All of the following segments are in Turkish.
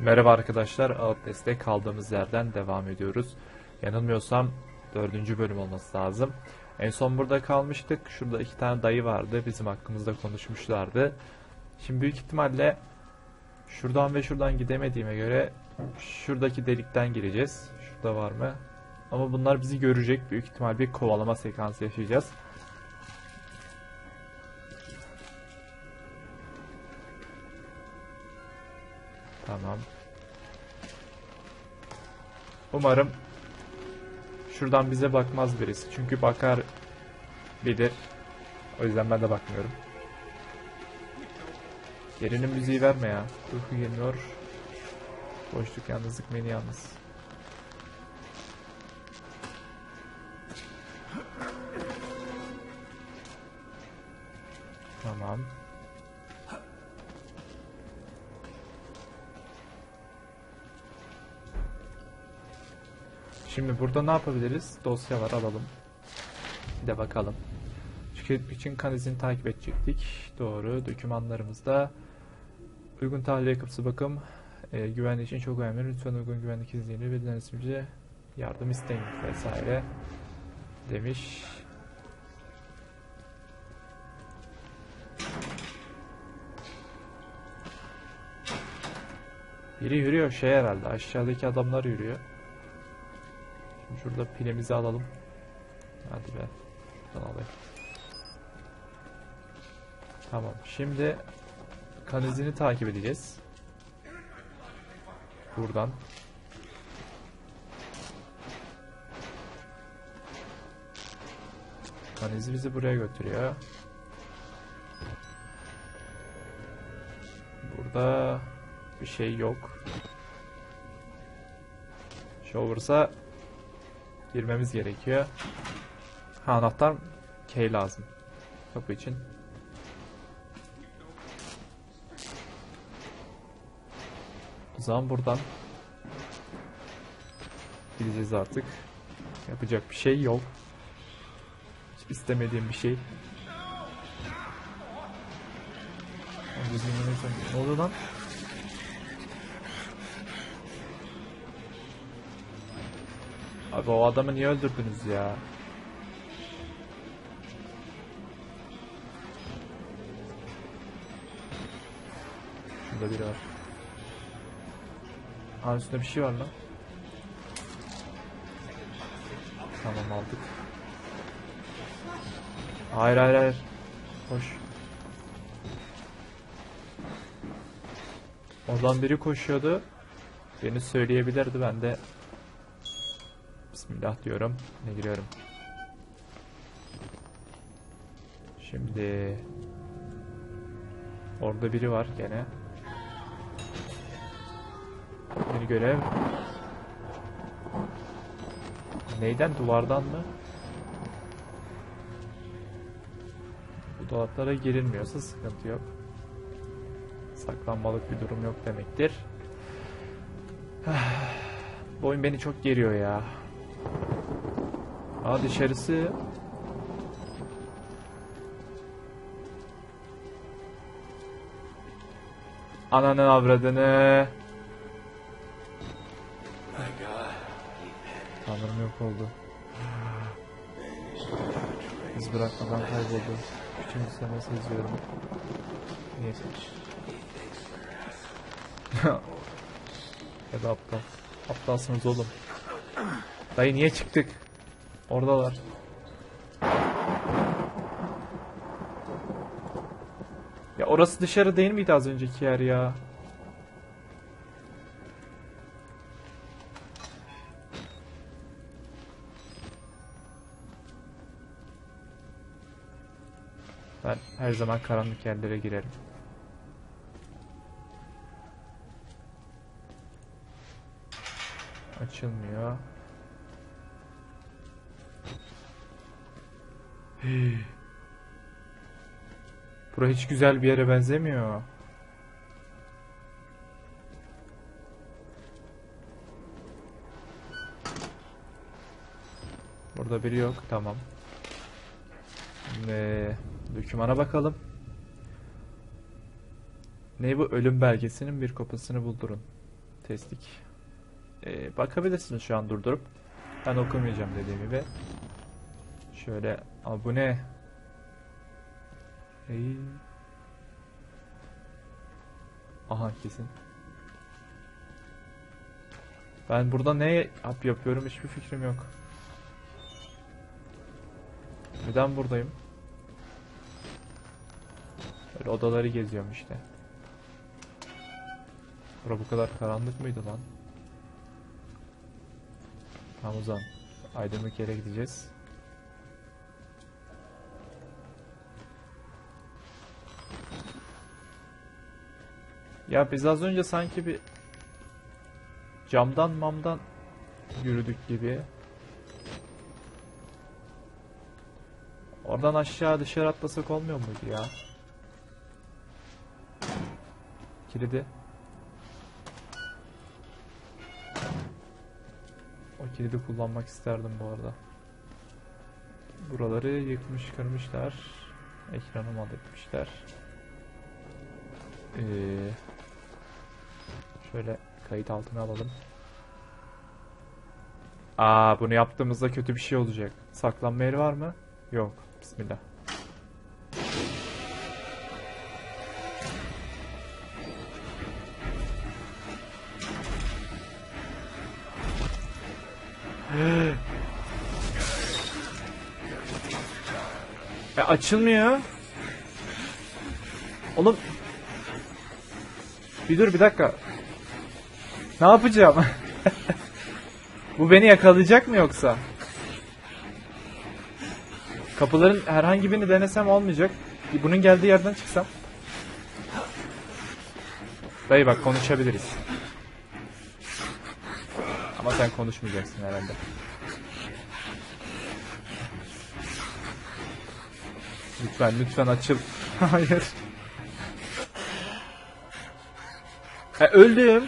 Merhaba arkadaşlar, Outlast'te kaldığımız yerden devam ediyoruz. Yanılmıyorsam dördüncü bölüm olması lazım. En son burada kalmıştık. Şurada iki tane dayı vardı. Bizim hakkımızda konuşmuşlardı. Şimdi büyük ihtimalle şuradan ve şuradan gidemediğime göre şuradaki delikten gireceğiz. Şurada var mı? Ama bunlar bizi görecek. Büyük ihtimal bir kovalama sekansı yaşayacağız. Tamam. Umarım şuradan bize bakmaz birisi. Çünkü bakar bilir. O yüzden ben de bakmıyorum. Yerinin müziği verme ya. Uyku gelmiyor. Boşluk yalnızlık beni yalnız. Şimdi burada ne yapabiliriz? Dosya var alalım. Bir de bakalım. Şirket için kan izini takip edecektik. Doğru. Dokümanlarımızda uygun tahliye kapısı bakım e, güvenlik için çok önemli. Lütfen uygun güvenlik iznini ve denetimci yardım isteyin vesaire demiş. Biri yürüyor şey herhalde aşağıdaki adamlar yürüyor. Şurada pilimizi alalım. Hadi be. Şuradan alayım. Tamam. Şimdi kan izini takip edeceğiz. Buradan. Kan izi bizi buraya götürüyor. Burada bir şey yok. Showers'a girmemiz gerekiyor. Ha anahtar key lazım. Kapı için. O zaman buradan gideceğiz artık. Yapacak bir şey yok. Hiç istemediğim bir şey. Ne oluyor lan? Abi o adamı niye öldürdünüz ya? Şurada biri var. Aa üstünde bir şey var lan. Tamam aldık. Hayır hayır hayır. Koş. Oradan biri koşuyordu. Beni söyleyebilirdi ben de Bismillah diyorum. Ne giriyorum. Şimdi orada biri var gene. Yeni görev. Neyden? Duvardan mı? Bu dolaplara girilmiyorsa sıkıntı yok. Saklanmalık bir durum yok demektir. Bu oyun beni çok geriyor ya. Aa dışarısı. Ananın avradını. Tanrım yok oldu. Biz bırakmadan kayboldu. Üçüncü sene seziyorum. Niye Ya da aptal. Aptalsınız oğlum. Dayı niye çıktık? Oradalar. Ya orası dışarı değil miydi az önceki yer ya? Ben her zaman karanlık yerlere girerim. Açılmıyor. Hey. Bura hiç güzel bir yere benzemiyor. Burada biri yok. Tamam. Şimdi dokümana bakalım. Ne bu? Ölüm belgesinin bir kopyasını buldurun. testlik. Ee, bakabilirsiniz şu an durdurup. Ben okumayacağım dediğim gibi. Şöyle abone. Hey. Aha kesin. Ben burada ne yap yapıyorum hiçbir fikrim yok. Neden buradayım? Böyle odaları geziyorum işte. Bura bu kadar karanlık mıydı lan? Tamam o zaman. Aydınlık yere gideceğiz. Ya biz az önce sanki bir camdan mamdan yürüdük gibi. Oradan aşağı dışarı atlasak olmuyor muydu ya? Kilidi. O kilidi kullanmak isterdim bu arada. Buraları yıkmış kırmışlar. Ekranı mal etmişler. Ee, şöyle kayıt altına alalım. Aa bunu yaptığımızda kötü bir şey olacak. Saklanma yeri var mı? Yok. Bismillah. E açılmıyor. Oğlum. Bir dur bir dakika. Ne yapacağım? Bu beni yakalayacak mı yoksa? Kapıların herhangi birini denesem olmayacak. Bunun geldiği yerden çıksam. Dayı bak konuşabiliriz. Ama sen konuşmayacaksın herhalde. Lütfen lütfen açıl. Hayır. E, öldüm.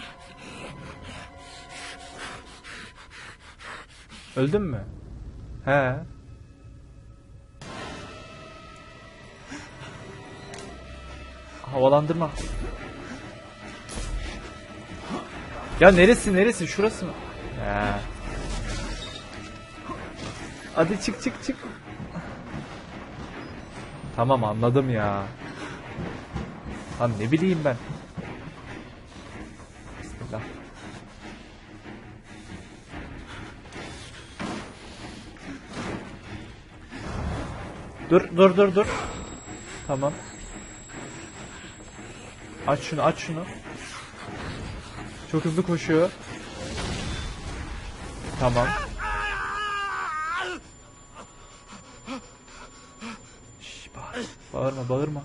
Öldün mü? He. Havalandırma. Ya neresi neresi şurası mı? He. Hadi çık çık çık. Tamam anladım ya. Lan ne bileyim ben. Dur dur dur dur. Tamam. Aç şunu aç şunu. Çok hızlı koşuyor. Tamam. Şş, bağır, bağırma bağırma.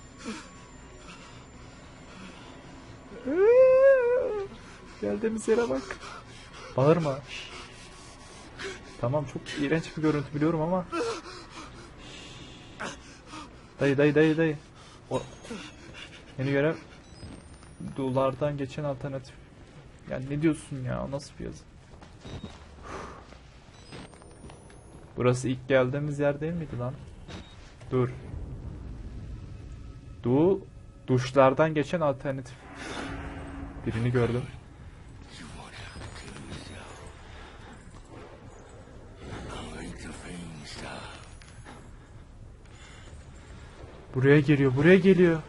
Geldiğimiz yere bak. Bağırma. Tamam çok iğrenç bir görüntü biliyorum ama. Dayı dayı dayı dayı. O... Yeni görev. Dolardan geçen alternatif. Ya ne diyorsun ya? Nasıl bir yazı? Burası ilk geldiğimiz yer değil miydi lan? Dur. Du duşlardan geçen alternatif. Birini gördüm. Buraya geliyor, buraya geliyor.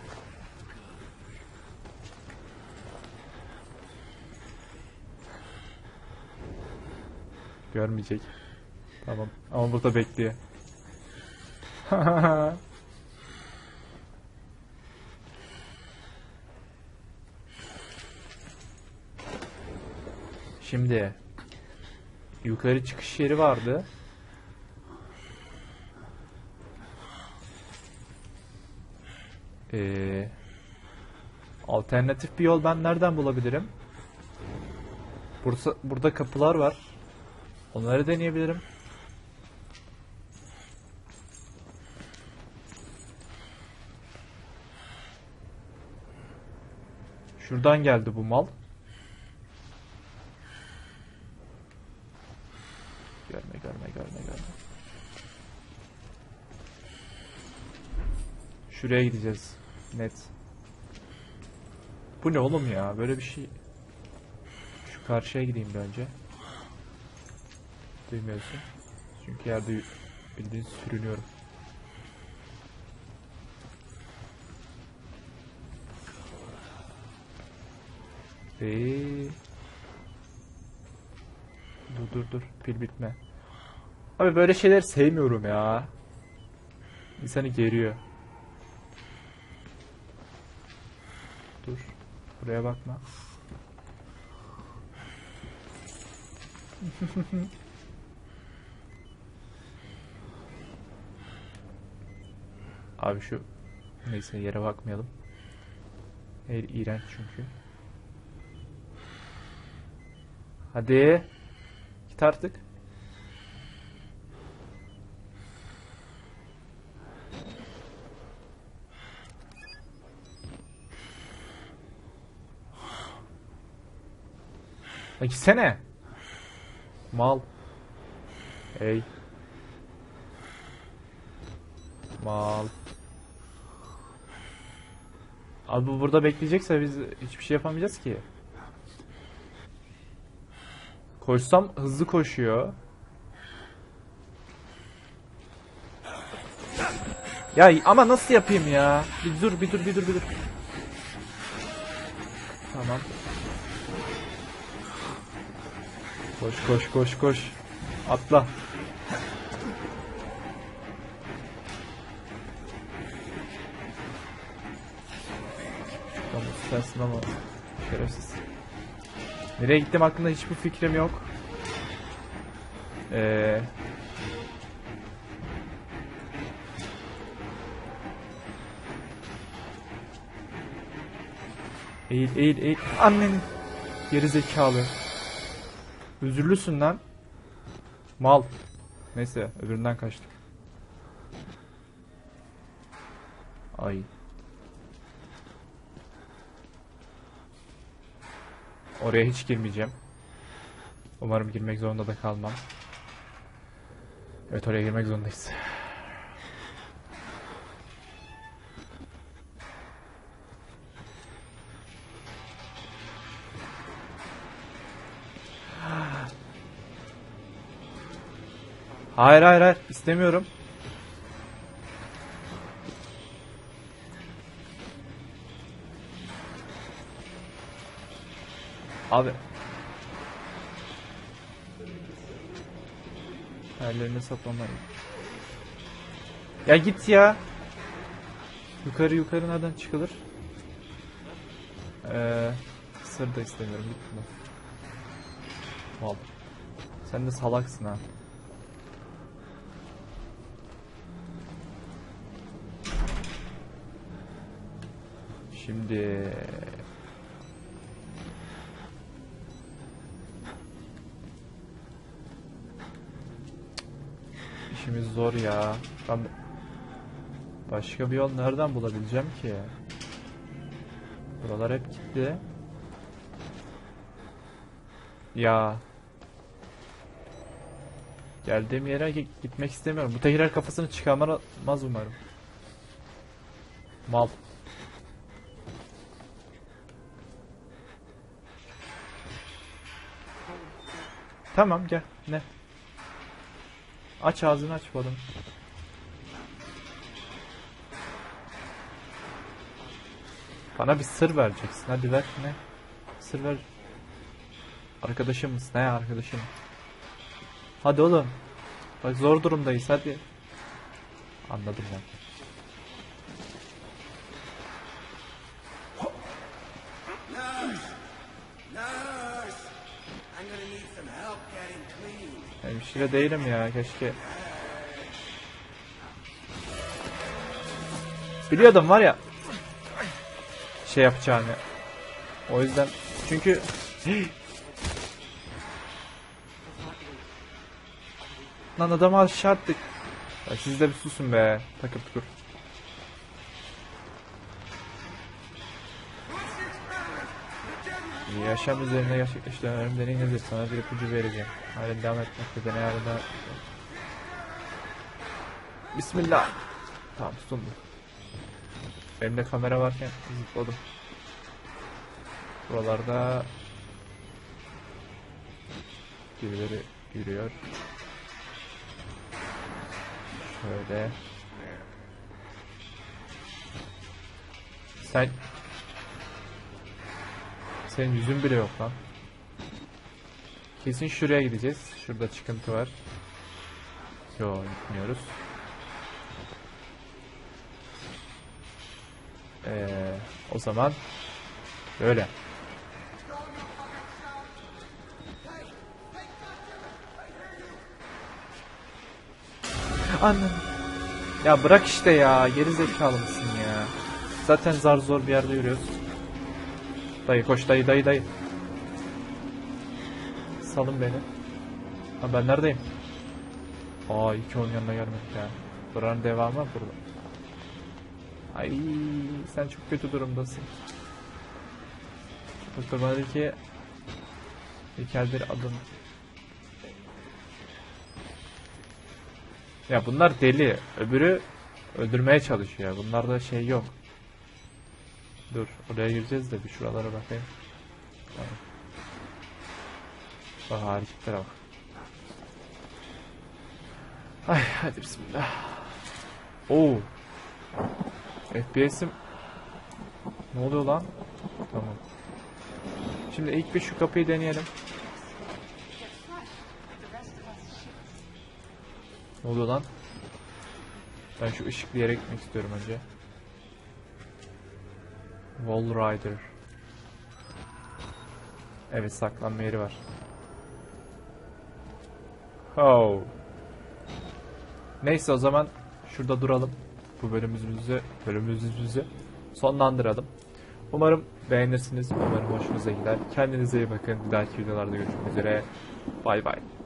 Görmeyecek. Tamam. Ama burada bekliyor. Şimdi yukarı çıkış yeri vardı. Ee, alternatif bir yol ben nereden bulabilirim? Bursa, burada kapılar var. Onları deneyebilirim. Şuradan geldi bu mal. Görme görme görme görme. Şuraya gideceğiz. Net. Bu ne oğlum ya? Böyle bir şey. Şu karşıya gideyim bir önce. Duymuyorsun. Çünkü yerde bildiğin sürünüyorum. Eee. Dur dur dur. Pil bitme. Abi böyle şeyler sevmiyorum ya. İnsanı geriyor. Dur. Buraya bakma. Abi şu neyse yere bakmayalım. Her iğrenç çünkü. Hadi. Git artık. La gitsene. Mal. Ey. Mal. Abi bu burada bekleyecekse biz hiçbir şey yapamayacağız ki. Koşsam hızlı koşuyor. Ya ama nasıl yapayım ya? Bir dur bir dur bir dur bir dur. Tamam. Koş koş koş koş. Atla. Tamam sensin ama şerefsiz. Nereye gittim hakkında hiçbir fikrim yok. Ee, eğil eğil eğil. Annenin geri zekalı. Özürlüsün lan. Mal. Neyse öbüründen kaçtık. Ay. Oraya hiç girmeyeceğim. Umarım girmek zorunda da kalmam. Evet oraya girmek zorundayız. Hayır hayır hayır istemiyorum. Abi. Hayallerini saplamayın. Ya git ya. Yukarı yukarı nereden çıkılır? Ee, sır da istemiyorum git buradan. Mal. Sen de salaksın ha. Şimdi işimiz zor ya. Ben başka bir yol nereden bulabileceğim ki? Buralar hep gitti. Ya. Geldiğim yere gi- gitmek istemiyorum. Bu tekrar kafasını çıkarmaz umarım. Mal. Tamam gel. Ne? Aç ağzını aç bu adam. Bana bir sır vereceksin. Hadi ver ne? Sır ver. Arkadaşımız. Ne arkadaşım? Hadi oğlum. Bak zor durumdayız hadi. Anladım ben. Hemşire değilim ya keşke. Biliyordum var ya. Şey yapacağını. O yüzden çünkü Lan adamı aşağı attık. Ya siz de bir susun be. Takır tukur. Yaşam üzerine gerçekleştiren ölüm deney nedir? Sana bir ipucu vereceğim. Halen devam etmekte deney halinde... Bismillah. Tamam tutun bu. Elimde kamera varken zıpladım. Buralarda Birileri yürüyor. Şöyle. Sen... Senin yüzün bile yok lan. Kesin şuraya gideceğiz. Şurada çıkıntı var. Yo gitmiyoruz. Ee, o zaman böyle. Anladım. Ya bırak işte ya. Geri zekalı mısın ya? Zaten zar zor bir yerde yürüyoruz. Dayı koş dayı dayı dayı. Salın beni. Ha ben neredeyim? Aa iki onun yanına gelmedik ya. Buranın devamı burada. Ay sen çok kötü durumdasın. Doktor bana dedi ki bir adım. Ya bunlar deli. Öbürü öldürmeye çalışıyor. Bunlarda şey yok. Dur oraya gireceğiz de bir şuralara bakayım. Bak hareketlere bak. Ay hadi bismillah. Oo. FPS'im Ne oluyor lan? Tamam. Şimdi ilk bir şu kapıyı deneyelim. Ne oluyor lan? Ben şu ışıklı yere gitmek istiyorum önce. Wall Rider. Evet saklanma yeri var. Oh. Neyse o zaman şurada duralım. Bu bölümümüzü bölümümüzü sonlandıralım. Umarım beğenirsiniz. Umarım hoşunuza gider. Kendinize iyi bakın. Bir dahaki videolarda görüşmek üzere. Bay bay.